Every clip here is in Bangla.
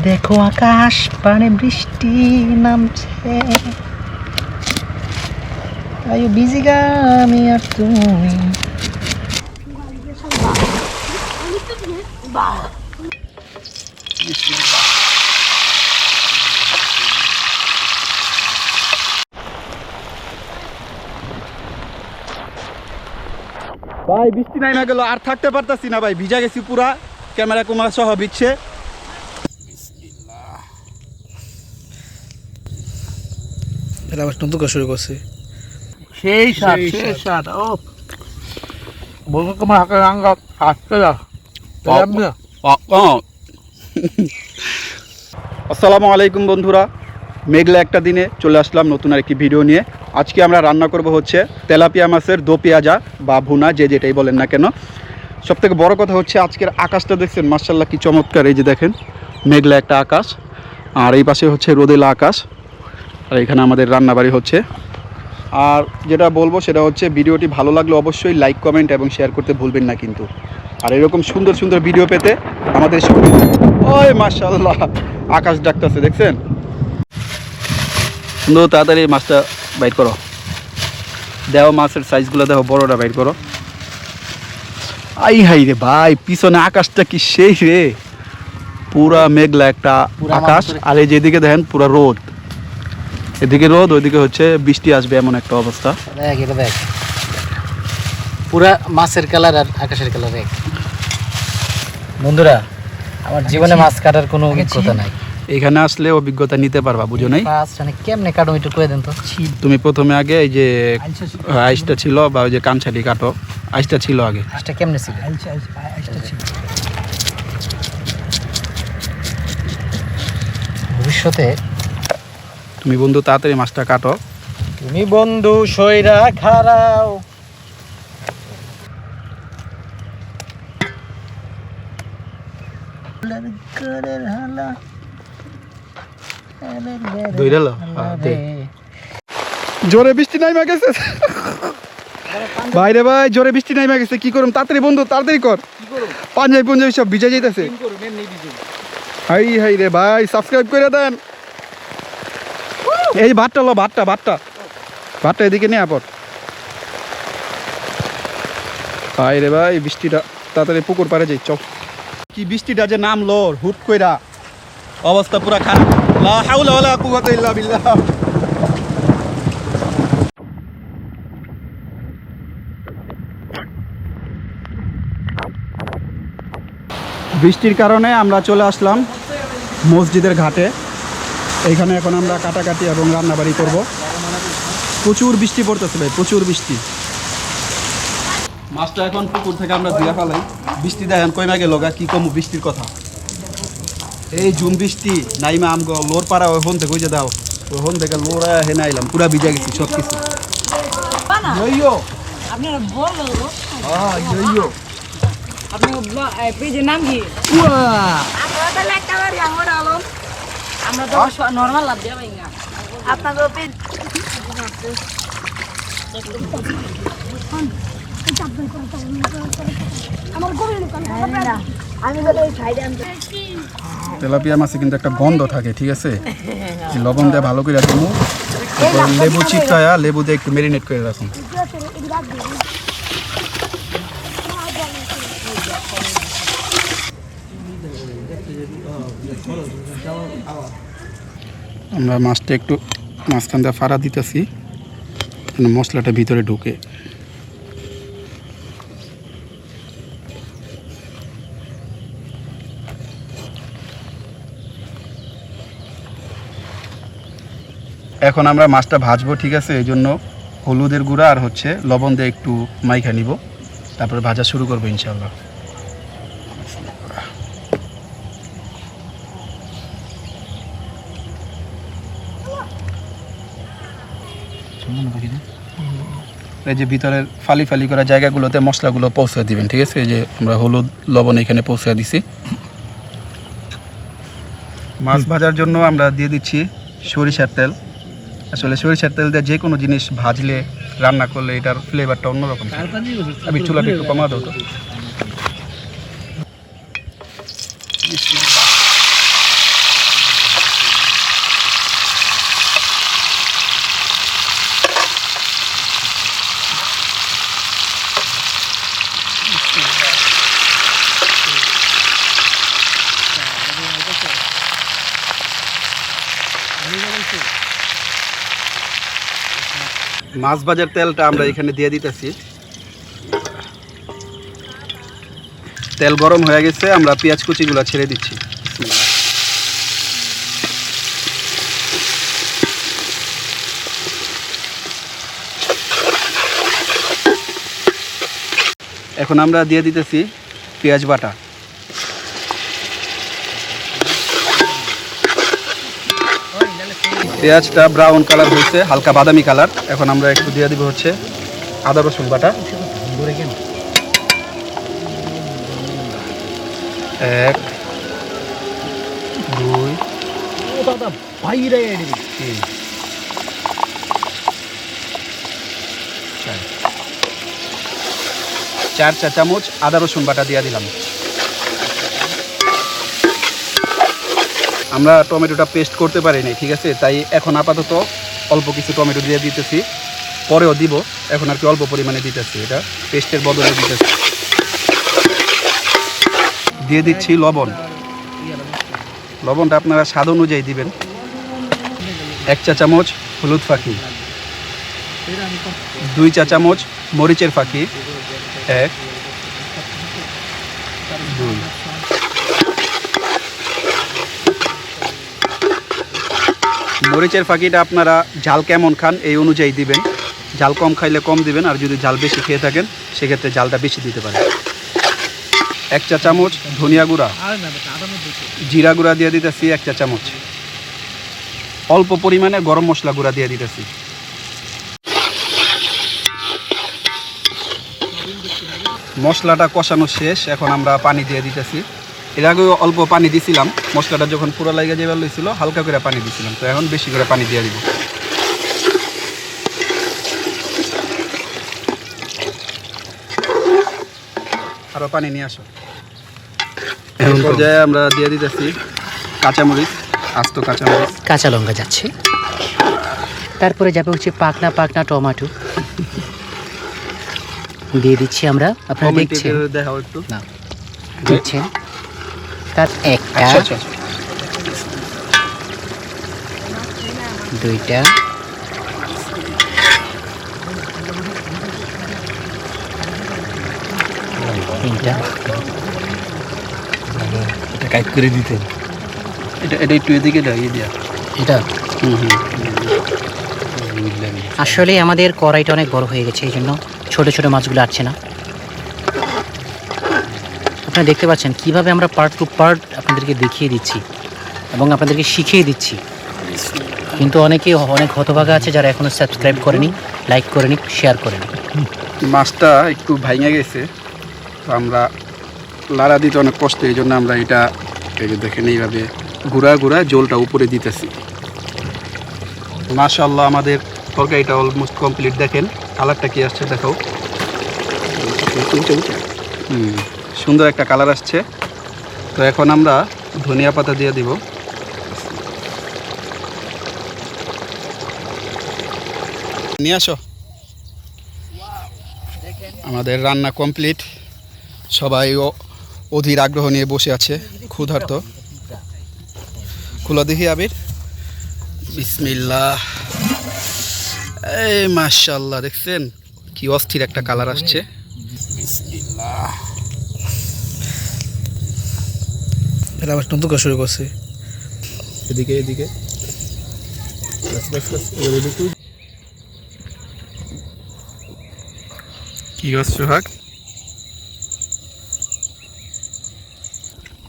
দেখো আকাশ, পানে বৃষ্টি নামছে। আয়ু বিজি গা আমি আর তুমি? ভাই, বৃষ্টি নাই না গেল, আর থাকতে পারতাছি না ভাই। ভিজা গেছি পুরা, ক্যামেরা কুমার সহ বিচ্ছে এটা আবার নতুন করে শুরু করছে। সেই স্বাদ সেই। স্বাদ। ও। হাতে রাঙ্গা আসতে যা। আসসালামু আলাইকুম বন্ধুরা। মেঘলা একটা দিনে চলে আসলাম নতুন আরেকটি ভিডিও নিয়ে। আজকে আমরা রান্না করব হচ্ছে তেলাপিয়া মাছের দো পেঁয়াজা বা ভুনা যে যেটাই বলেন না কেন। সব থেকে বড় কথা হচ্ছে আজকের আকাশটা দেখছেন মার্শাল্লাহ কি চমৎকার। এই যে দেখেন মেঘলা একটা আকাশ। আর এই পাশে হচ্ছে রোদেলা আকাশ। আর এখানে আমাদের রান্নাবাড়ি হচ্ছে। আর যেটা বলব সেটা হচ্ছে ভিডিওটি ভালো লাগলে অবশ্যই লাইক কমেন্ট এবং শেয়ার করতে ভুলবেন না কিন্তু। আর এরকম সুন্দর সুন্দর ভিডিও পেতে আমাদের ওই মাশাল্লাহ আকাশ ডাকতেছে দেখছেন? সুন্দর তাড়াতাড়ি মাছটা বাইট করো। দেও মাছের সাইজগুলো দেখো বড়টা বাইট করো। আই হাই রে ভাই পিছনে আকাশটা কি সেই রে? পুরা মেঘলা একটা আকাশ। আর এই যেদিকে দেখেন পুরা রোদ। এদিকে রোদ ওইদিকে হচ্ছে বৃষ্টি আসবে এমন একটা অবস্থা। দেখ এটা দেখ পুরা মাছের কালার আর আকাশের কালার এক। বন্ধুরা আমার জীবনে মাছ কাটার কোনো অভিজ্ঞতা নাই। এখানে আসলে অভিজ্ঞতা নিতে পারবা বুঝো নাই? মানে কেমনে কাটো একটু করে দেন তো। তুমি প্রথমে আগে এই যে আইসটা ছিল বা ওই যে কামছালি কাটো আইসটা ছিল আগে। মাছটা কেমনে ছিল। ভবিষ্যতে তুমি বন্ধু তাড়াতাড়ি মাছটা কাটো। তুমি বন্ধু সইরা খারাও হ্যাঁ। জোরে বৃষ্টি নাইমা গেছে। ভাই রে ভাই জোরে বৃষ্টি নাইমা গেছে। কি করুম? তাড়াতাড়ি বন্ধু তাড়াতাড়ি কর। পাঞ্জাবি পাঞ্জাবি সব ভিজে যাইতেছে। হাই হাই রে ভাই সাবস্ক্রাইব করে দেন। এই ভাতটা লো ভাতটা ভাতটা ভাতটা এদিকে নিয়ে আপর ভাই রে ভাই, বৃষ্টিটা তাড়াতাড়ি পুকুর পারে যাই, চল। কি বৃষ্টিটা যে নামলো, হুট কইরা। অবস্থা পুরা খারাপ। লা হাওলা ওয়ালা কুওয়াতা ইল্লা বিল্লাহ। বৃষ্টির কারণে আমরা চলে আসলাম মসজিদের ঘাটে। এইখানে এখন আমরা কাটাকাটি এবং রান্নাবাড়ি করব। প্রচুর বৃষ্টি পড়তেছে ভাই প্রচুর বৃষ্টি। মাছটা এখন পুকুর থেকে আমরা ধুয়ে ফেলাই। বৃষ্টি দেখেন কইমা গেল গা কি কম বৃষ্টির কথা। এই জুম বৃষ্টি নাইমা আমগো লোর পাড়া ওই হন থেকে ওই যে দাও। ওই হন থেকে লোরা হেনে আইলাম পুরা ভিজা গেছি সব কিছু ইয়ো আপনার বলো হ্যাঁ ইয়ো আপনার পেজের নাম কি? আমরা তাহলে একটা বাড়ি আলম। আমরা তো নর্মাল লাভ দিয়ে আপনাকে আনতে তেলাপিয়া মাছে কিন্তু একটা গন্ধ থাকে ঠিক আছে? লবণ দিয়ে ভালো করে রাখব তারপর লেবু চিপকায়া লেবু দিয়ে একটু মেরিনেট করে রাখুন। আমরা মাছটা একটু মাঝখান দিয়ে ফাড়া দিতেছি মশলাটা ভিতরে ঢুকে। এখন আমরা মাছটা ভাজবো, ঠিক আছে? এই জন্য হলুদের গুঁড়া আর হচ্ছে লবণ দিয়ে একটু মাইখা নিব। তারপরে ভাজা শুরু করব ইনশাল্লাহ এই যে ভিতরের ফালি ফালি করা জায়গাগুলোতে মশলাগুলো পৌঁছে দিবেন ঠিক আছে? এই যে আমরা হলুদ লবণ এখানে পৌঁছে দিছি। মাছ ভাজার জন্য আমরা দিয়ে দিচ্ছি সরিষার তেল। আসলে সরিষার তেল দিয়ে যে কোনো জিনিস ভাজলে রান্না করলে এটার ফ্লেভারটা অন্যরকম। আমি চুলাটা একটু কমা দাও তো মাছ ভাজার তেলটা আমরা এখানে দিয়ে দিতেছি। তেল গরম হয়ে গেছে, আমরা পেঁয়াজ কুচিগুলো ছেড়ে দিচ্ছি। এখন আমরা দিয়ে দিতেছি পেঁয়াজ বাটা। পেঁয়াজটা ব্রাউন কালার হয়েছে, হালকা বাদামি কালার এখন আমরা একটু দিয়ে দিব হচ্ছে আদা, রসুন বাটা। এক, দুই। চার। চা চামচ আদা, রসুন বাটা দিয়ে দিলাম। আমরা টমেটোটা পেস্ট করতে পারিনি ঠিক আছে? তাই এখন আপাতত অল্প কিছু টমেটো দিয়ে দিতেছি। পরেও দিব, এখন আর কি অল্প পরিমাণে দিতেছি। এটা পেস্টের বদলে দিতেছি। দিয়ে দিচ্ছি লবণ। লবণটা আপনারা স্বাদ অনুযায়ী দিবেন। এক চা চামচ হলুদ ফাঁকি। দুই চা চামচ মরিচের ফাঁকি। এক, দুই। মরিচের ফাঁকিটা আপনারা ঝাল কেমন খান এই অনুযায়ী দিবেন। ঝাল কম খাইলে কম দিবেন, আর যদি ঝাল বেশি খেয়ে থাকেন, সেক্ষেত্রে ঝালটা বেশি দিতে পারেন। এক চা চামচ ধনিয়া গুঁড়া। জিরা গুঁড়া দিয়ে দিতেছি এক চা চামচ। অল্প পরিমাণে গরম মশলা গুঁড়া দিয়ে দিতেছি। মশলাটা কষানো শেষ, এখন আমরা পানি দিয়ে দিতেছি। এর আগে অল্প পানি দিছিলাম মশলাটা যখন পুরো লাগে যে লইছিল হালকা করে পানি দিছিলাম তো এখন বেশি করে পানি দিয়ে দিব। আরও পানি নিয়ে আসো। এখন পর্যায়ে আমরা দিয়ে দিতেছি কাঁচামরিচ আস্ত কাঁচামরিচ। কাঁচা লঙ্কা যাচ্ছে। তারপরে যাবে হচ্ছে পাকনা পাকনা টমেটো। দিয়ে দিচ্ছি আমরা। আপনারা দেখছেন? দেখাও একটু। না। দেখছেন? তার একটা আচ্ছা আচ্ছা দুইটা। তিনটা। এটা কাইট করে এটা এটা একটু এদিকে লাগিয়ে এটা? হুম হুম। আসলে আমাদের কড়াইটা অনেক বড় হয়ে গেছে এই জন্য ছোট ছোট মাছগুলো আসছে না। আপনারা দেখতে পাচ্ছেন কীভাবে আমরা পার্ট টু পার্ট আপনাদেরকে দেখিয়ে দিচ্ছি এবং আপনাদেরকে শিখিয়ে দিচ্ছি। কিন্তু অনেকে অনেক হতভাগা আছে যারা এখনও সাবস্ক্রাইব করেনি লাইক করেনি শেয়ার করেনি। মাছটা একটু ভাঙে গেছে, তো আমরা লাড়া দিতে অনেক কষ্ট, এই জন্য আমরা এটা দেখেন এইভাবে ঘুরা ঘুরা জলটা উপরে দিতেছি। মাশাল্লাহ আমাদের তরকারিটা অলমোস্ট কমপ্লিট দেখেন কালারটা কি আসছে দেখাও। হুম সুন্দর একটা কালার আসছে। তো এখন আমরা ধনিয়া পাতা দিয়ে দিব। নিয়ে আসো। আমাদের রান্না কমপ্লিট। সবাই অধীর আগ্রহ নিয়ে বসে আছে, ক্ষুধার্ত। খুলো দেখি, আবির। বিসমিল্লাহ। এই মাশাল্লাহ দেখছেন? কি অস্থির একটা কালার আসছে। বিসমিল্লাহ। এটা আবার নতুন করে শুরু করছে। এদিকে এদিকে। কি হচ্ছে সোহাগ?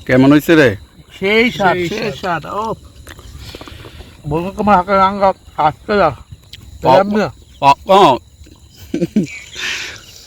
কেমন হয়েছে রে? সেই স্বাদ সেই স্বাদ। ও। বলব তোমার হাতের রাঙ্গা আসতে যা। অ- অ-